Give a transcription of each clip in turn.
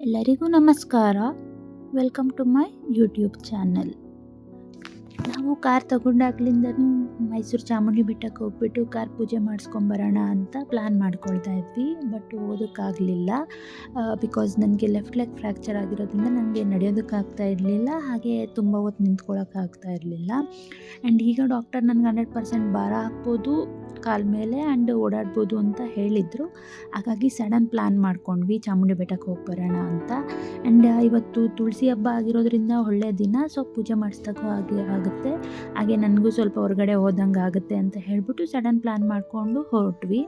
ಎಲ್ಲರಿಗೂ ನಮಸ್ಕಾರ. Welcome to my YouTube channel ನಾವು ಕಾರ್ ತಗೊಂಡಾಗ್ಲಿಂದನೂ ಮೈಸೂರು ಚಾಮುಂಡಿ ಬೆಟ್ಟಕ್ಕೆ ಹೋಗ್ಬಿಟ್ಟು ಕಾರ್ ಪೂಜೆ ಮಾಡಿಸ್ಕೊಂಬರೋಣ ಅಂತ ಪ್ಲ್ಯಾನ್ ಮಾಡ್ಕೊಳ್ತಾ ಇದ್ವಿ ಬಟ್ ಓದೋಕ್ಕಾಗಲಿಲ್ಲ. ಬಿಕಾಸ್ ನನಗೆ ಲೆಫ್ಟ್ ಲೆಗ್ ಫ್ರ್ಯಾಕ್ಚರ್ ಆಗಿರೋದ್ರಿಂದ ನನಗೆ ನಡೆಯೋದಕ್ಕಾಗ್ತಾ ಇರಲಿಲ್ಲ, ಹಾಗೆ ತುಂಬ ಹೊತ್ತು ನಿಂತ್ಕೊಳ್ಳೋಕ್ಕಾಗ್ತಾ ಇರಲಿಲ್ಲ. ಆ್ಯಂಡ್ ಈಗ ಡಾಕ್ಟರ್ ನನಗೆ ಹಂಡ್ರೆಡ್ ಪರ್ಸೆಂಟ್ ಭಾರ ಹಾಕ್ಬೋದು ಕಾಲ ಮೇಲೆ ಆ್ಯಂಡ್ ಓಡಾಡ್ಬೋದು ಅಂತ ಹೇಳಿದರು. ಹಾಗಾಗಿ ಸಡನ್ ಪ್ಲ್ಯಾನ್ ಮಾಡ್ಕೊಂಡ್ವಿ ಚಾಮುಂಡಿ ಬೆಟ್ಟಕ್ಕೆ ಹೋಗಿ ಬರೋಣ ಅಂತ ಆ್ಯಂಡ್ ಇವತ್ತು ತುಳಸಿ ಹಬ್ಬ ಆಗಿರೋದ್ರಿಂದ ಒಳ್ಳೆಯ ದಿನ ಸೊ ಪೂಜೆ ಮಾಡಿಸ್ದಾಗೂ ಹಾಗೆ ಆಗುತ್ತೆ. ಹಾಗೆ ನನಗೂ ಸ್ವಲ್ಪ ಹೊರಗಡೆ ಹೋದಂಗೆ ಆಗುತ್ತೆ ಅಂತ ಹೇಳಿಬಿಟ್ಟು ಸಡನ್ ಪ್ಲ್ಯಾನ್ ಮಾಡಿಕೊಂಡು ಹೊರಟ್ವಿ.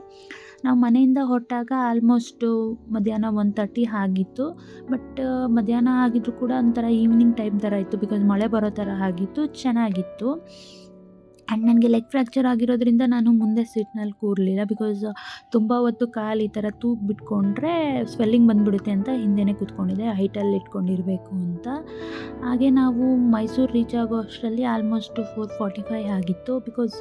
ನಾವು ಮನೆಯಿಂದ ಹೊರಟಾಗ ಆಲ್ಮೋಸ್ಟು ಮಧ್ಯಾಹ್ನ ಒನ್ ತರ್ಟಿ ಆಗಿತ್ತು. ಬಟ್ ಮಧ್ಯಾಹ್ನ ಆಗಿದ್ರು ಕೂಡ ಒಂಥರ ಈವ್ನಿಂಗ್ ಟೈಮ್ ಥರ ಇತ್ತು ಬಿಕಾಸ್ ಮಳೆ ಬರೋ ಥರ ಆಗಿತ್ತು, ಚೆನ್ನಾಗಿತ್ತು. ಆ್ಯಂಡ್ ನನಗೆ ಲೆಗ್ ಫ್ರ್ಯಾಕ್ಚರ್ ಆಗಿರೋದ್ರಿಂದ ನಾನು ಮುಂದೆ ಸೀಟ್ನಲ್ಲಿ ಕೂರಲಿಲ್ಲ ಬಿಕಾಸ್ ತುಂಬ ಹೊತ್ತು ಕಾಲು ಈ ಥರ ತೂಗು ಬಿಟ್ಕೊಂಡ್ರೆ ಸ್ವೆಲ್ಲಿಂಗ್ ಬಂದುಬಿಡುತ್ತೆ ಅಂತ ಹಿಂದೆನೇ ಕೂತ್ಕೊಂಡಿದ್ದೆ ಹೈಟಲ್ಲಿ ಇಟ್ಕೊಂಡಿರಬೇಕು ಅಂತ. ಹಾಗೆ ನಾವು ಮೈಸೂರು ರೀಚ್ ಆಗೋ ಅಷ್ಟರಲ್ಲಿ ಆಲ್ಮೋಸ್ಟ್ ಫೋರ್ ಫಾರ್ಟಿ ಫೈ ಆಗಿತ್ತು ಬಿಕಾಸ್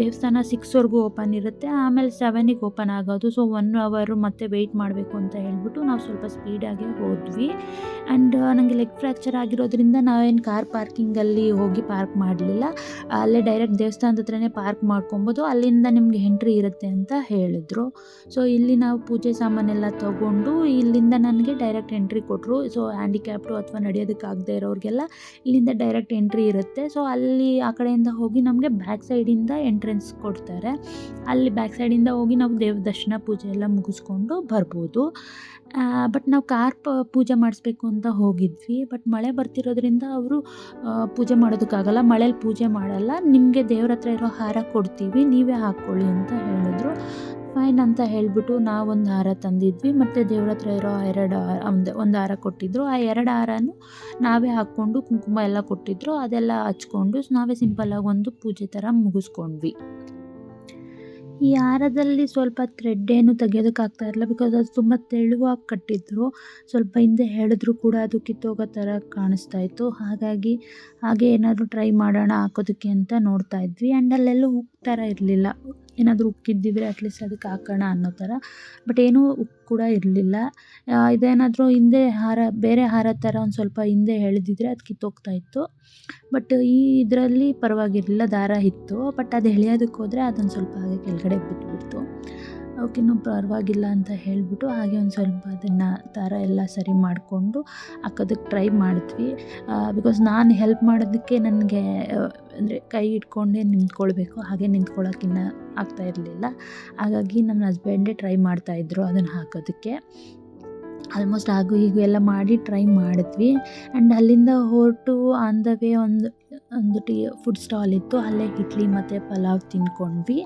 ದೇವಸ್ಥಾನ ಸಿಕ್ಸ್ವರೆಗೂ ಓಪನ್ ಇರುತ್ತೆ, ಆಮೇಲೆ ಸೆವೆನಿಗೆ ಓಪನ್ ಆಗೋದು. ಸೊ ಒನ್ ಅವರು ಮತ್ತೆ ವೆಯ್ಟ್ ಮಾಡಬೇಕು ಅಂತ ಹೇಳ್ಬಿಟ್ಟು ನಾವು ಸ್ವಲ್ಪ ಸ್ಪೀಡಾಗಿ ಹೋದ್ವಿ. ಆ್ಯಂಡ್ ನನಗೆ ಲೆಗ್ ಫ್ರ್ಯಾಕ್ಚರ್ ಆಗಿರೋದ್ರಿಂದ ನಾವೇನು ಕಾರ್ ಪಾರ್ಕಿಂಗಲ್ಲಿ ಹೋಗಿ ಪಾರ್ಕ್ ಮಾಡಲಿಲ್ಲ. ಅಲ್ಲೇ ಡೈರೆಕ್ಟ್ ದೇವಸ್ಥಾನದ ಹತ್ರನೇ ಪಾರ್ಕ್ ಮಾಡ್ಕೊಬೋದು, ಅಲ್ಲಿಂದ ನಿಮಗೆ ಎಂಟ್ರಿ ಇರುತ್ತೆ ಅಂತ ಹೇಳಿದ್ರು. ಸೊ ಇಲ್ಲಿ ನಾವು ಪೂಜೆ ಸಾಮಾನೆಲ್ಲ ತೊಗೊಂಡು, ಇಲ್ಲಿಂದ ನನಗೆ ಡೈರೆಕ್ಟ್ ಎಂಟ್ರಿ ಕೊಟ್ಟರು ಸೊ ಹ್ಯಾಂಡಿಕ್ಯಾಪ್ಟು ಅಥವಾ ನಡೆಯೋದಕ್ಕಾಗದೇ ಇರೋರಿಗೆಲ್ಲ ಇಲ್ಲಿಂದ ಡೈರೆಕ್ಟ್ ಎಂಟ್ರಿ ಇರುತ್ತೆ. ಸೊ ಅಲ್ಲಿ ಆ ಕಡೆಯಿಂದ ಹೋಗಿ ನಮಗೆ ಬ್ಯಾಕ್ ಸೈಡಿಂದ ಎಂಟ್ರೆನ್ಸ್ ಕೊಡ್ತಾರೆ. ಅಲ್ಲಿ ಬ್ಯಾಕ್ ಸೈಡಿಂದ ಹೋಗಿ ನಾವು ದೇವ ದರ್ಶನ ಪೂಜೆ ಎಲ್ಲ ಮುಗಿಸ್ಕೊಂಡು ಬರ್ಬೋದು. ಬಟ್ ನಾವು ಕಾರ್ ಪೂಜೆ ಮಾಡಿಸ್ಬೇಕು ಅಂತ ಹೋಗಿದ್ವಿ. ಬಟ್ ಮಳೆ ಬರ್ತಿರೋದ್ರಿಂದ ಅವರು ಪೂಜೆ ಮಾಡೋದಕ್ಕಾಗಲ್ಲ. ಮಳೇಲಿ ಪೂಜೆ ಮಾಡಲ್ಲ. ನಿಮಗೆ ದೇವ್ರ ಹತ್ರ ಇರೋ ಹಾರ ಕೊಡ್ತೀವಿ, ನೀವೇ ಹಾಕ್ಕೊಳ್ಳಿ ಅಂತ ಹೇಳಿದ್ರು. ಫೈನ್ ಅಂತ ಹೇಳಿಬಿಟ್ಟು ನಾವೊಂದು ಹಾರ ತಂದಿದ್ವಿ, ಮತ್ತು ದೇವ್ರ ಹತ್ರ ಇರೋ ಎರಡು ಒಂದು ಒಂದು ಹಾರ ಕೊಟ್ಟಿದ್ದರು ಆ ಎರಡು ಹಾರನೂ ನಾವೇ ಹಾಕ್ಕೊಂಡು ಕುಂಕುಮ ಎಲ್ಲ ಕೊಟ್ಟಿದ್ದರು ಅದೆಲ್ಲ ಹಚ್ಕೊಂಡು ನಾವೇ ಸಿಂಪಲ್ಲಾಗಿ ಒಂದು ಪೂಜೆ ಥರ ಮುಗಿಸ್ಕೊಂಡ್ವಿ. ಈ ಹಾರದಲ್ಲಿ ಸ್ವಲ್ಪ ಥ್ರೆಡ್ ಏನು ತೆಗಿಯೋದಕ್ಕಾಗ್ತಾ ಇರಲಿಲ್ಲ ಬಿಕಾಸ್ ಅದು ತುಂಬ ತೆಳುವಾಗಿ ಕಟ್ಟಿದ್ರು. ಸ್ವಲ್ಪ ಹಿಂದೆ ಎಳೆದ್ರು ಕೂಡ ಅದು ಕಿತ್ತೋಗೋ ಥರ ಕಾಣಿಸ್ತಾ ಇತ್ತು. ಹಾಗಾಗಿ ಹಾಗೆ ಏನಾದರೂ ಟ್ರೈ ಮಾಡೋಣ ಹಾಕೋದಕ್ಕೆ ಅಂತ ನೋಡ್ತಾ ಇದ್ವಿ. ಆ್ಯಂಡ್ ಅಲ್ಲೆಲ್ಲೂ ಹುಕ್ ಥರ ಇರಲಿಲ್ಲ. ಏನಾದರೂ ಉಕ್ಕಿದ್ದಿದ್ರೆ ಅಟ್ಲೀಸ್ಟ್ ಅದಕ್ಕೆ ಹಾಕೋಣ ಅನ್ನೋ ಥರ. ಬಟ್ ಏನೂ ಉಕ್ಕು ಕೂಡ ಇರಲಿಲ್ಲ. ಇದೇನಾದರೂ ಹಿಂದೆ ಹಾರ, ಬೇರೆ ಹಾರ ಥರ ಒಂದು ಸ್ವಲ್ಪ ಹಿಂದೆ ಎಳೆದಿದ್ರೆ ಅದು ಕಿತ್ತೋಗ್ತಾ ಇತ್ತು. ಬಟ್ ಈ ಇದರಲ್ಲಿ ಪರವಾಗಿರಲಿಲ್ಲ ದಾರ ಇತ್ತು. ಬಟ್ ಅದು ಎಳೆಯೋದಕ್ಕೆ ಹೋದರೆ ಅದೊಂದು ಸ್ವಲ್ಪ ಹಾಗೆ ಕೆಳಗಡೆ ಬಿದ್ದುಬಿಡ್ತು ಅವಕ್ಕಿನ್ನೂ ಪರವಾಗಿಲ್ಲ ಅಂತ ಹೇಳಿಬಿಟ್ಟು ಹಾಗೆ ಒಂದು ಸ್ವಲ್ಪ ಅದನ್ನು ದಾರ ಎಲ್ಲ ಸರಿ ಮಾಡಿಕೊಂಡು ಹಾಕೋದಕ್ಕೆ ಟ್ರೈ ಮಾಡಿದ್ವಿ. ಬಿಕಾಸ್ ನಾನು ಹೆಲ್ಪ್ ಮಾಡೋದಕ್ಕೆ ನನಗೆ ಅಂದರೆ ಕೈ ಇಟ್ಕೊಂಡೇ ನಿಂತ್ಕೊಳ್ಬೇಕು. ಹಾಗೆ ನಿಂತ್ಕೊಳ್ಳೋಕ್ಕಿನ್ನ ಆಗ್ತಾ ಇರಲಿಲ್ಲ. ಹಾಗಾಗಿ ನನ್ನ ಹಸ್ಬೆಂಡೇ ಟ್ರೈ ಮಾಡ್ತಾಯಿದ್ರು ಅದನ್ನು ಹಾಕೋದಕ್ಕೆ. ಆಲ್ಮೋಸ್ಟ್ ಹಾಗೂ ಹೀಗೂ ಎಲ್ಲ ಮಾಡಿ ಟ್ರೈ ಮಾಡಿದ್ವಿ. ಆ್ಯಂಡ್ ಅಲ್ಲಿಂದ ಹೊರಟು ಆನ್ ದ ವೇ ಒಂದು ಒಂದು ಟೀ ಫುಡ್ ಸ್ಟಾಲ್ ಇತ್ತು. ಅಲ್ಲೇ ಇಡ್ಲಿ ಮತ್ತು ಪಲಾವ್ ತಿಂದ್ಕೊಂಡ್ವಿ.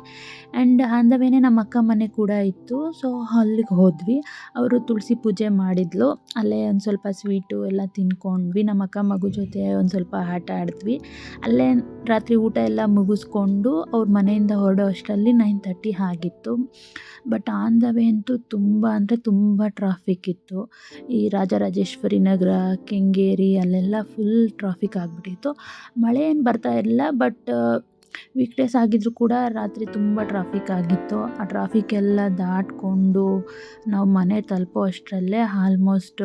ಆ್ಯಂಡ್ ಆನ್ ನಮ್ಮ ಅಕ್ಕ ಮನೆ ಕೂಡ ಇತ್ತು. ಸೊ ಅಲ್ಲಿಗೆ ಹೋದ್ವಿ. ಅವರು ತುಳಸಿ ಪೂಜೆ ಮಾಡಿದ್ಲು. ಅಲ್ಲೇ ಒಂದು ಸ್ವಲ್ಪ ಸ್ವೀಟು ಎಲ್ಲ ತಿನ್ಕೊಂಡ್ವಿ ನಮ್ಮ ಅಕ್ಕ ಮಗು ಜೊತೆ ಒಂದು ಸ್ವಲ್ಪ ಆಟ ಆಡಿದ್ವಿ. ಅಲ್ಲೇ ರಾತ್ರಿ ಊಟ ಎಲ್ಲ ಮುಗಿಸ್ಕೊಂಡು ಅವ್ರ ಮನೆಯಿಂದ ಹೊರಡೋ ಅಷ್ಟರಲ್ಲಿ ನೈನ್ ತರ್ಟಿ ಆಗಿತ್ತು. ಬಟ್ ಆನ್ ದ ವೇ ಅಂತೂ ತುಂಬ ಅಂದರೆ ತುಂಬ ಟ್ರಾಫಿಕ್ ಇತ್ತು. ಈ ರಾಜರಾಜೇಶ್ವರಿ ನಗರ, ಕೆಂಗೇರಿ ಅಲ್ಲೆಲ್ಲ ಫುಲ್ ಟ್ರಾಫಿಕ್ ಆಗಿಬಿಟ್ಟಿತ್ತು. ಮಳೆ ಏನು ಬರ್ತಾ ಇರಲಿಲ್ಲ ಬಟ್ ವೀಕ್ ಡೇಸ್ ಆಗಿದ್ದರೂ ಕೂಡ ರಾತ್ರಿ ತುಂಬ ಟ್ರಾಫಿಕ್ ಆಗಿತ್ತು. ಆ ಟ್ರಾಫಿಕ್ ಎಲ್ಲ ದಾಟಿಕೊಂಡು ನಾವು ಮನೆ ತಲುಪೋ ಅಷ್ಟರಲ್ಲೇ ಆಲ್ಮೋಸ್ಟ್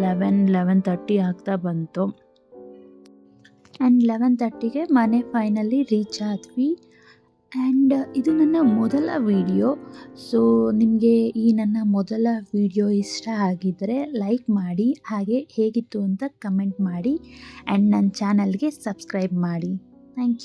ಲೆವೆನ್ ಲೆವೆನ್ ತರ್ಟಿ ಆಗ್ತಾ ಬಂತು. ಆ್ಯಂಡ್ ಲೆವೆನ್ ತರ್ಟಿಗೆ ಮನೆ ಫೈನಲಿ ರೀಚ್ ಆದ್ವಿ. ಆ್ಯಂಡ್ ಇದು ನನ್ನ ಮೊದಲ ವೀಡಿಯೋ ಸೊ ನಿಮಗೆ ಈ ನನ್ನ ಮೊದಲ ವೀಡಿಯೋ ಇಷ್ಟ ಆಗಿದ್ದರೆ ಲೈಕ್ ಮಾಡಿ, ಹಾಗೆ ಹೇಗಿತ್ತು ಅಂತ ಕಮೆಂಟ್ ಮಾಡಿ. ಆ್ಯಂಡ್ ನನ್ನ ಚಾನಲ್ಗೆ ಸಬ್ಸ್ಕ್ರೈಬ್ ಮಾಡಿ. Thank you